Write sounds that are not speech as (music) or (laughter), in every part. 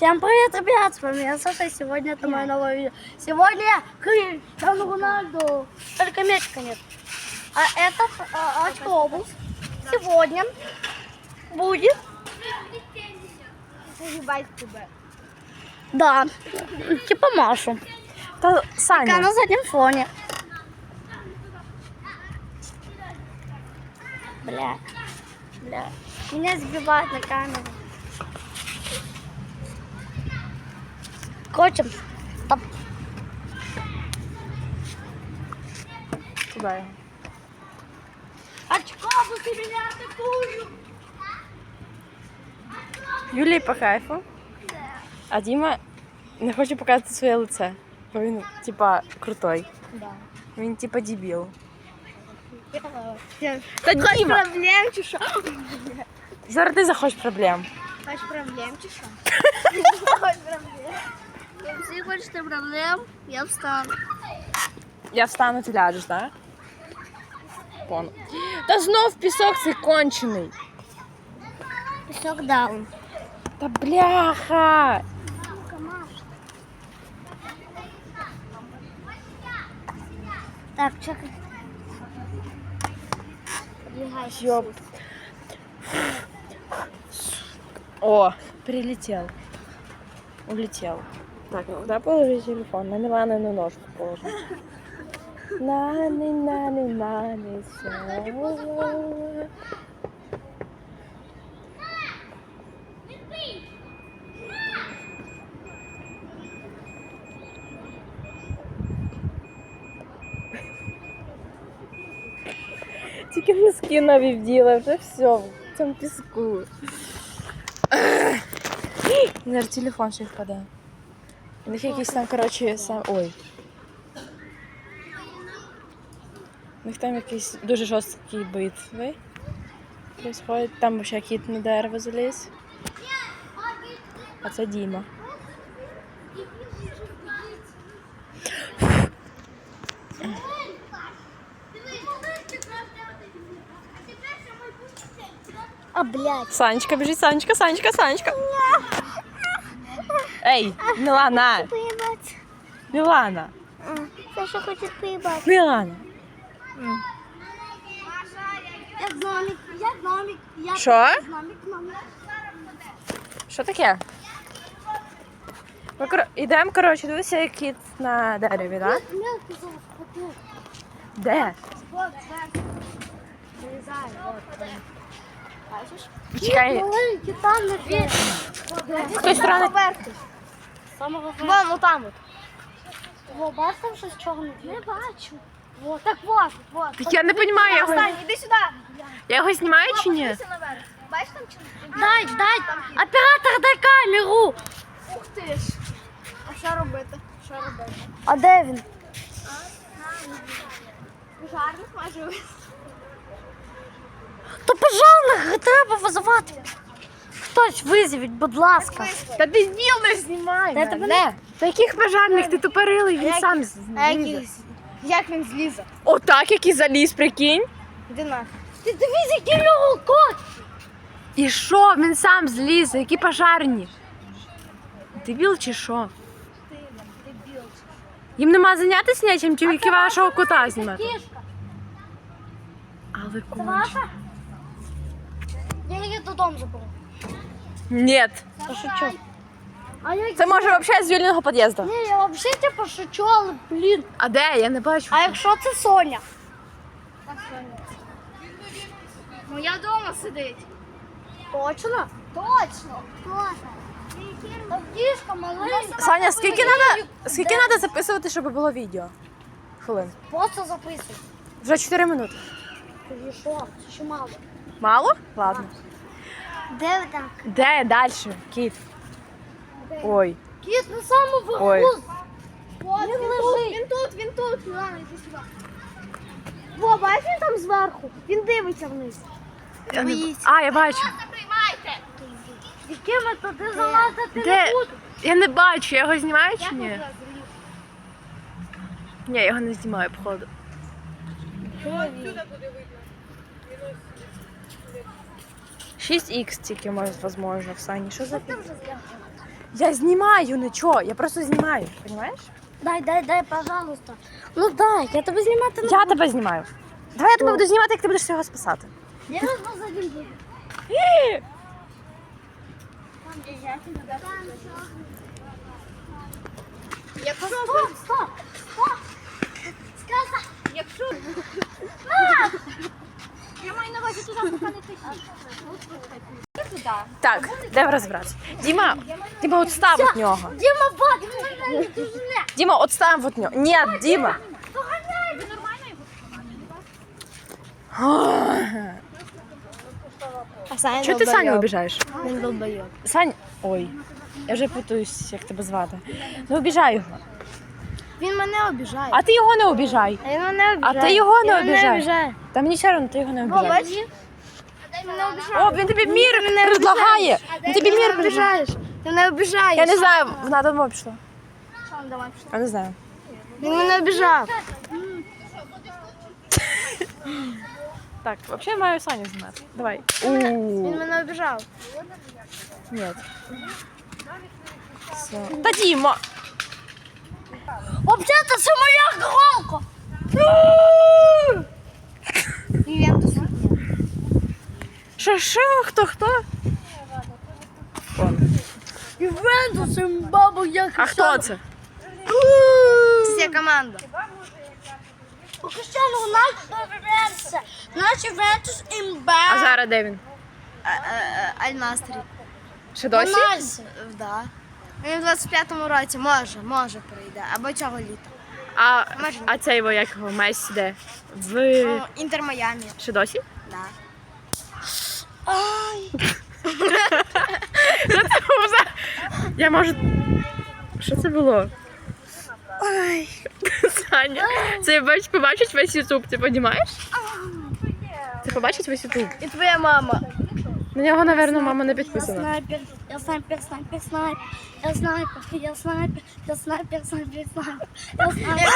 Всем привет, ребят! С вами я, Саша, и сегодня это мое новое видео. Сегодня я Криштиану Рональду. Только мячика нет. А этот а, автобус сегодня будет... Да, типа Машу. Саня, на заднем фоне. Бля, бля. Меня сбивают на камеру. Короче, там туди його. очкобусы меня атакуют. Юлії по кайфу, а Діма не хоче показати своє лице. Бо він, типа, крутой. Да. Він, типа, дебіл. Ты Та Діма! проблем, чеша? Зараз ти захочеш проблем. Хочешь проблем, чеша? Хочешь проблем? (laughs) Если хочешь ты проблем, я встану. Я встану, ти ляжеш, так? Понял. Та знов пісок цей кончений. Песок даун. Та бляха! Так, чекай. Ёп. О, прилетел. Улетел. Так, ну куда положи телефон? На Милану на ножку положи. Нани, нани, нани, все. Тільки носки нові вділа, вже все, в цьому піску. Зараз телефон ще впаде. У них якийсь там, коротше, сам. Ой. У них там якийсь дуже жорсткий битви. Происходить. Там ще кіт на дерево заліз. А це Діма. А, блядь. Санечка біжить, Санечка, Санечка, Санечка. Ей, Мілана! Поебать. Мілана! А, Саша хочет поебать. Мілана! Я гномик, я гномик, я Що? гномик, гномик. Що таке? Ми кор... ідемо, коротше, дивися, як кіт на дереві, так? Вот Де? Вот. Вылезай, вот. Бачиш? Чекай. Маленький, там на двері. З тої сторони. Самого Вон, ну там от. Во, бачиш там щось чорне? Не бачу. Вот, так вот, вот. Так я не розумію, я його, Встань, іди сюди. я його знімаю чи ні? Наверх. Бачиш там чорне? Дай, дай. Оператор, дай камеру. Ух ти ж. А що робити? Що робити? А де він? Пожарних майже То пожарних треба визивати. Хтось визовіть, будь ласка. Та ти діл не знімай Та тебе мене. Та яких пожарних? Ти тупорилий, він сам злізе. Як він злізе? Отак, який заліз, прикинь. Іди нахуй. Ти дивись, який в нього кот. І що? Він сам злізе, які пожарні? Дебіл чи що? Їм нема зайнятися нічим, чим які вашого кота знімати. Кішка. Але Це ваша? Я її додому заберу. Ні. Я шучу. А я... Це може взагалі з Юліного під'їзду. Ні, я взагалі типу шучу, але, блін. А де? Я не бачу. А якщо це Соня? Моя вдома сидить. Точно? Точно. Точно. Та дішка маленька. Саня, скільки надо, скільки надо записувати, щоб було відео? Хвилин. Просто записуй. Вже 4 минути. Тоді що? Це ще мало. Мало? Ладно. Де там? Де далі? Кіт. Ой. Кіт на самому верху. Ой. От, він, лежить. Він тут, він тут. Мілана, йди сюди. Во, бачиш він там зверху? Він дивиться вниз. Я не... Боїться. А, я бачу. Якими туди залазити Де? не буду. Я не бачу, я його знімаю чи ні? Ні, я його не знімаю, походу. 6х тільки може, возможно, в Сані. Що за зняв. Я знімаю нічого, я просто знімаю, розумієш? Дай, дай, дай, пожалуйста. Ну дай, я тебе знімати не Я тебе знімаю. Давай я тебе буду знімати, як ти будеш всього спасати. Я вас один буду. Якщо стоп, стоп, стоп. Сказа, якщо я маю на увазі туди, поки не тисні. Так, де розбиратися? Діма, Діма, от від нього. Діма, бак, він мене. Діма, от від нього. Ні, Діма. Доганяй, ви нормально його? Чого ти Саню обіжаєш? Він долбойок. Сань. Ой, я вже путаюсь, як тебе звати. Не обіжай його. Він мене обіжає. А ти його не обіжай. А він мене А обіжає. ти його не Він мене обіжай. обіжає. Та мені все одно, ти його не обіжай. Бач? Мене обіжає. О, він тобі мір предлагає. Він тобі мір предлагає. обіжаєш. Ти мене обіжаєш. Я не знаю, вона давно пішла. Я не знаю. Він мене обіжав. Так, взагалі маю Саню знімати. Давай. Він мене обіжав. Ні. Все. Та Діма! Взагалі-то це моя голка. Ювентус. Що, що, хто, хто? Он. Ювентус, бабу, я А хто це? Це вся команда. У Кристиану Рональдо Ювентуса. Наш Ювентус імба. А зараз де він? Аль-Мастрі. Ще досі? Да. Він в 25-му році може, може прийде. Або цього літа. А, а цей його як його Месі де? В О, Інтер Майамі. ще досі? Да. Я можу. (laughs) Що це було? Саня. Це бач, побачить весь Ютуб, ти розумієш? Це побачить весь Ютуб. І твоя мама. На нього, напевно, мама не Я підписана. снайпер, я снайпер, снайпер, снайпер. Я снайпер, я снайпер, я снайпер, снайпер, снайпер. Я снайпер.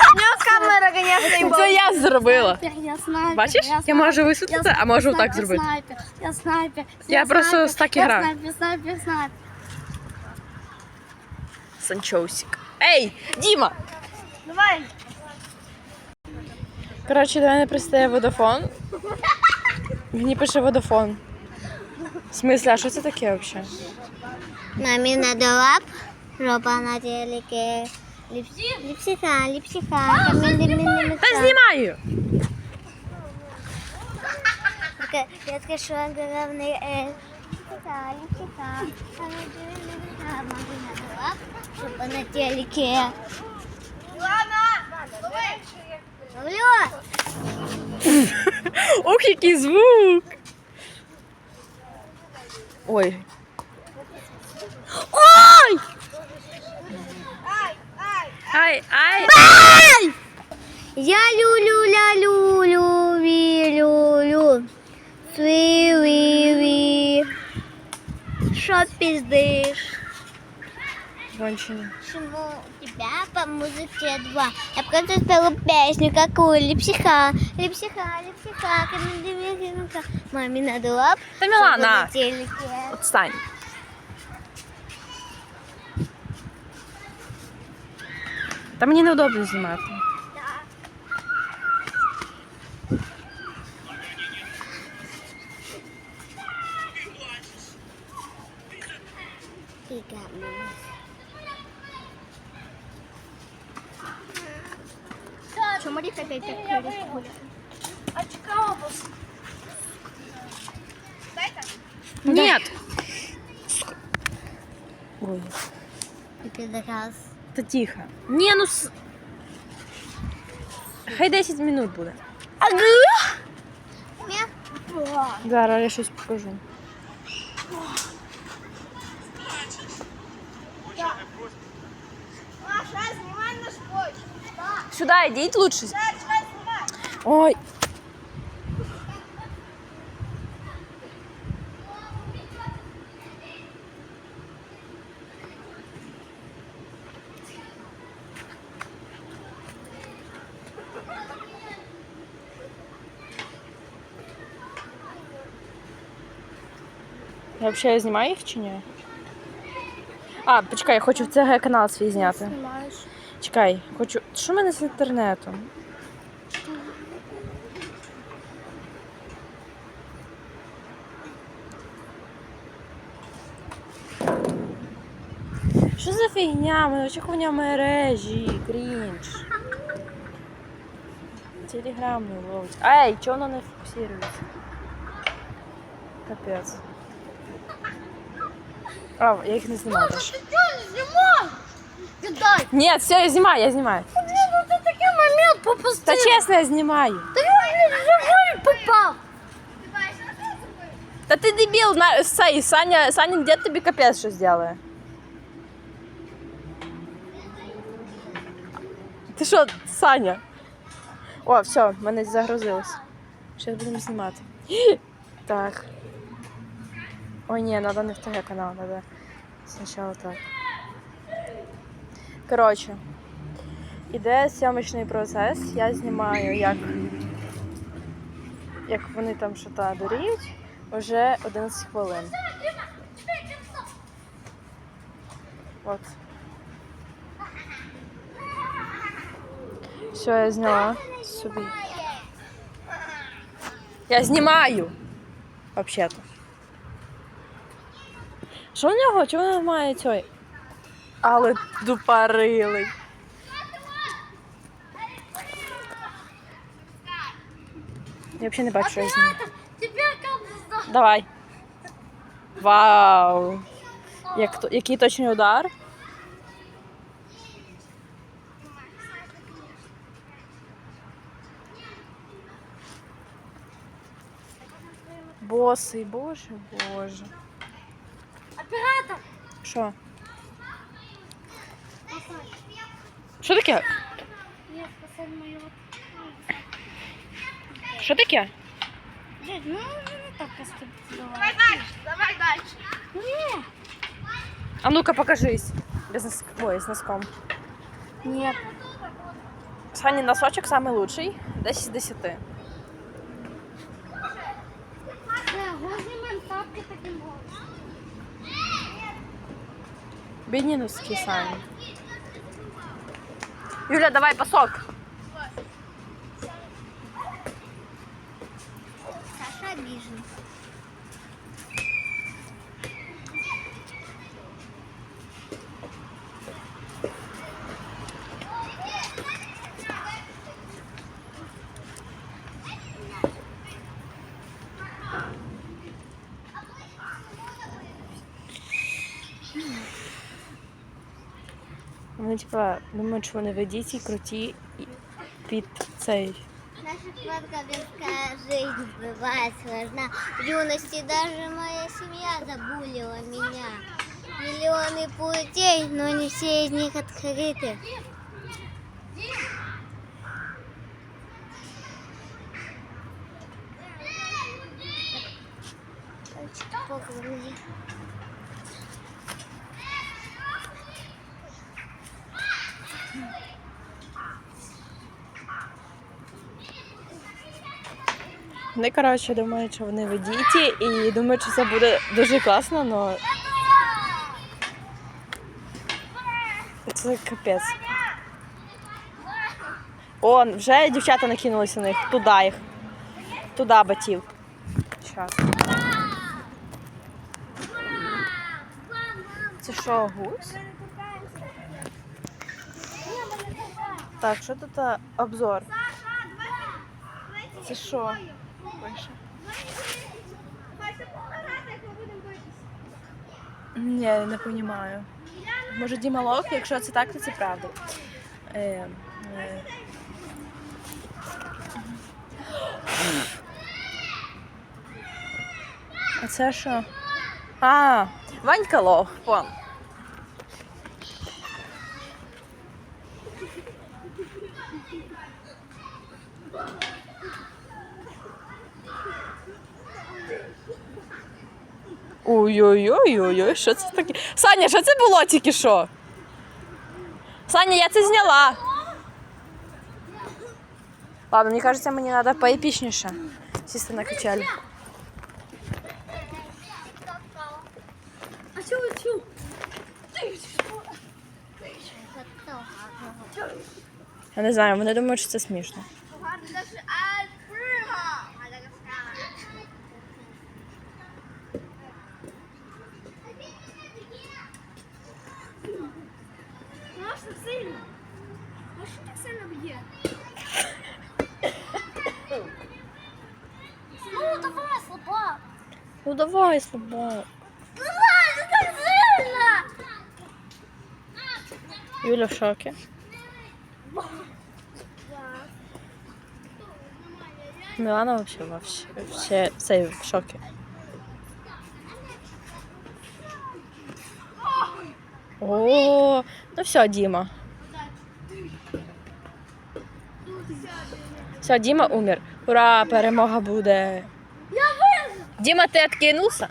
Камера, конечно, Це я зробила. Я снайпер. Бачиш? Я можу висвітлити, а можу так зробити. Снайпер, я снайпер. Я просто так і я. Снайпер, снайпер, снайпер. Санчоусик. Ей, Діма! Давай. Коротше, до мене пристає водофон. Мені пише водофон. В смысле, а что это такие вообще? Мамі надала б роба на телеке, тіліки. Ліпсіха, ліпсіха. Та знімаю! Я скажу, головний э, Ліпсіха, ліпсіха. Мамі надала б роба на тіліки. Ох, який звук! Ой. Ой! Ай, ай! Я люлю, ля люлю, ви люлю. Сви, ви, ви. Шо пиздишь? Кончено. Почему у тебя по музыке два? Я просто спела песню, какую? Липсиха, липсиха, липсиха, камендемика. Маме надо лап. Та Мілана, на телеке. отстань. Та мені неудобно знімати. Тихо. Ні, ну с... Хай 10 минут буде. Зараз я щось покажу. Сюди йдіть лучше. Ой. Я знімаю їх чи ні? А, почекай, я хочу це канал свій зняти. Знімаєш. Чекай, хочу. Що в мене з інтернетом? Що за фігня? Мене очікування мережі, крінж. Телеграм не ловить. Ей, чого воно не фокусується? Капець. А, я їх не знімаю теж. Ти чого не знімаєш? Віддай. Ні, все, я знімаю, я знімаю. Блін, ну ти такий момент Та попустив. чесно, я знімаю. Та він не живий попав. Та ти дебіл, на цей, Саня, Саня дід тобі капець що зробить. Ти що, Саня? О, все, в мене загрузилось. Зараз будемо знімати. (gasps) Так. Ой, ні, треба не в ТГ канал, треба спочатку так. Коротше, іде зйомочний процес. Я знімаю, як, як вони там що то дуріють. Уже 11 хвилин. От. Все, я зняла собі. Я знімаю. Взагалі-то. Що в нього? Чого немає цієї? Але дупарилий. Я взагалі не бачу, що я. Давай. Вау. Як, то- який точний удар? Босий, боже, боже. Що? Що таке? Що таке? Дядь, ну не так поступила. Давай дальше, давай дальше. Не. А ну-ка покажись. Без нос... Ой, з носком. Нет. Сані носочок самий лучший. 10 з 10. Бідні сайт. Юля, давай пасок. Саша обижен. Вони типа думають, що вони ведіться і круті і під цей. Наша кладковецкая жизнь бывает сложна. В юности даже моя семья забулила меня. Миллионы путей, но не все из них открыты. Пальчик погрузи. Вони, коротше, думають, що вони ведіті і думають, що це буде дуже класно, але це капець. О, вже дівчата накинулися на них. Туди їх. Туди батів. Щас. Це що, гусь? Так, що тут обзор? Це що? Пише. Ні, не розумію. Може Діма Лох, якщо це так, то це правда. Е, е. А це що? А, Ванька Лох, вон. Ой-ой-ой-ой, що це таке? Саня, що це було тільки що? Саня, я це зняла. Ладно, мені кажеться, мені треба поепічніше сісти на качелі. А чё, чё? Ты Я не знаю, вони думають, що це смішно. Ну давай, сильно. Юля в шокі. Мілана вообще вообще, вообще цей в шокі. О, ну все, Діма. Все, Діма умер. Ура, перемога буде. Я вижу. Діма, ти відкинувся?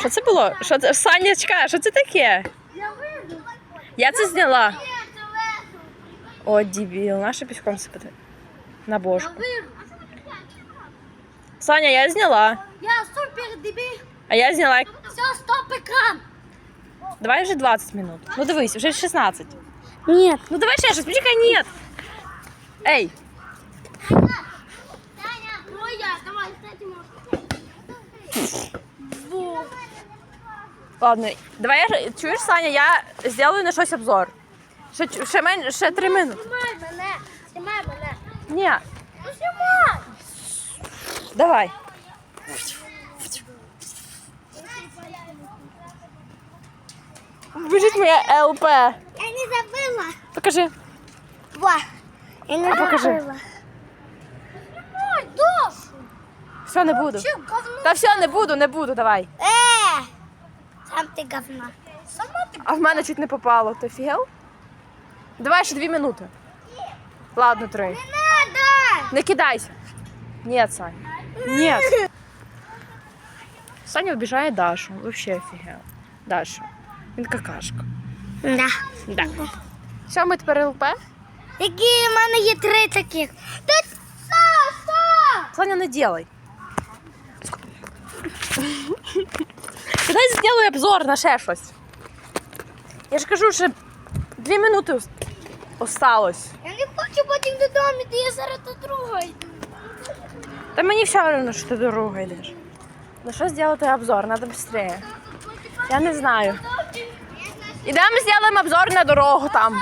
Що це було? Що це? Санечка, що це таке? Я вижу. Я це зняла. О, дебіл, наша піском сипати. На Я бошку. вижу. Саня, я зняла. Я супер дебіль. А я зняла. Все, стоп екран. Давай вже 20 минут. Ну дивись, вже 16. Нет. Ну давай ще щось, почекай, ні. Ей, Таня, ну я, давай, кстати, Ладно, давай я чуєш, Саня, я зроблю на щось обзор. Ще, ще, мен, ще 3 минути. Знімай мене, знімай мене. Ні, Ну знімай. давай. Біжить моя ЛП. Я не забыла. Покажи. Ва. Я не А покажи. забыла. Знімай, Дошу. Все, не буду. Говно? Та все, не буду, не буду, давай. Э! Сам. Сама ти. А в мене чуть не попало. Ти офігел? Давай ще дві минути. Ладно, три. Не надо! Не кидайся. Нет, Саня. Нет. Саня обижает Дашу. Вообще офігел. Даша. Він какашка. Да. Да. Все, ми тепер ЛП. Які в мене є три таких. Та! Саня, не делай. Дай сделаю обзор на ще щось. Я ж кажу, що дві минути осталось. Я не хочу потім додому, йти, я зараз до друга йду. Та мені все одно, що ти дорога йдеш. На що зробити обзор? Надо быстрее. Я не знаю. Ідемо зробимо обзор на дорогу там.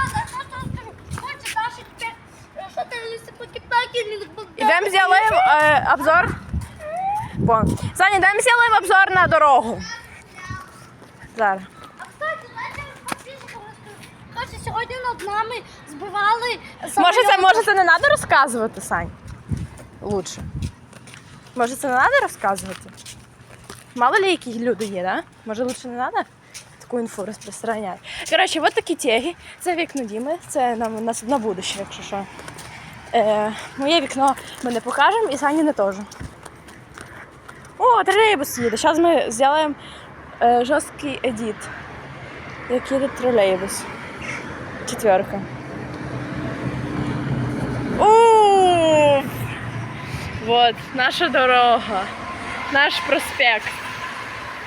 Ідемо зробимо е, обзор. Вон. Саня, ідемо зробимо обзор на дорогу. Зараз. А кстати, дайте подписку розкажу. Каже, сьогодні над нами збивали Може це, може це не треба розказувати, Сань? Лучше. Може це не треба розказувати? Мало ли які люди є, да? Може лучше не треба таку інфу розпространяти. Коротше, от такі теги. Це вікно Діми, це нам на, на будущее, якщо що. Е, моє вікно ми не покажемо і Сані не теж. О, тролейбус їде. Зараз ми зробимо е, жорсткий едіт. Як їде тролейбус. Четверка. Уф! Вот наша дорога, наш проспект.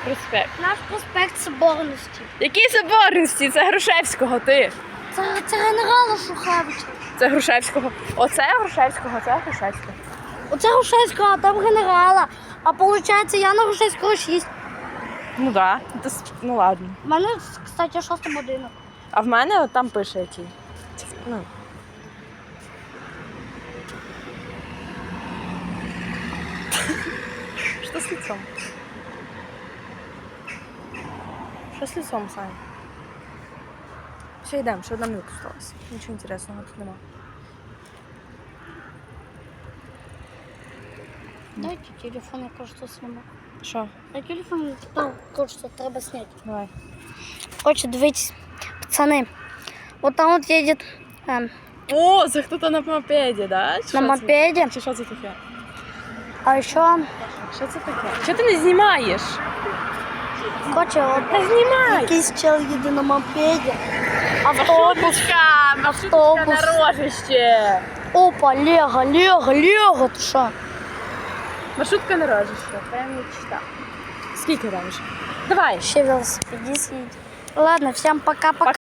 Проспект. Наш проспект Соборності. Які соборності? Це Грушевського, ти. Це, це генерала Шухевича. Це Грушевського. Оце Грушевського, це Грушевського. Оце Грушевського, а там генерала. А виходить, я на Грушевського 6. Ну да. Це Ну ладно. У мене, кстати, 6 будинок. А в мене от там пише який. Ну. (laughs) Що з лицом? Що з лицом, Саня? Все, йдемо, ще одна минута осталась. Нічого інтересного тут нема. Дайте телефон, я кажется, сниму. Що? На телефон там кажется, треба снять. Давай. Короче, дивіться, пацани. Вот там вот едет эм, О, це хто-то на мопеді, да? Чи що на це? мопеде. Чи що це таке? А еще, Що це таке? Що ти не знімаєш? короче, вот Та знімай! якийсь чел їде на мопеде. Автобус. Автобуска! Автобус. на рожище! Опа, Лего, Лего, Лего, ти що? Маршрутка на рожище. Прям мечта. Скільки вже? Давай. Ще велосипедист їде. Ладно, всем пока-пока.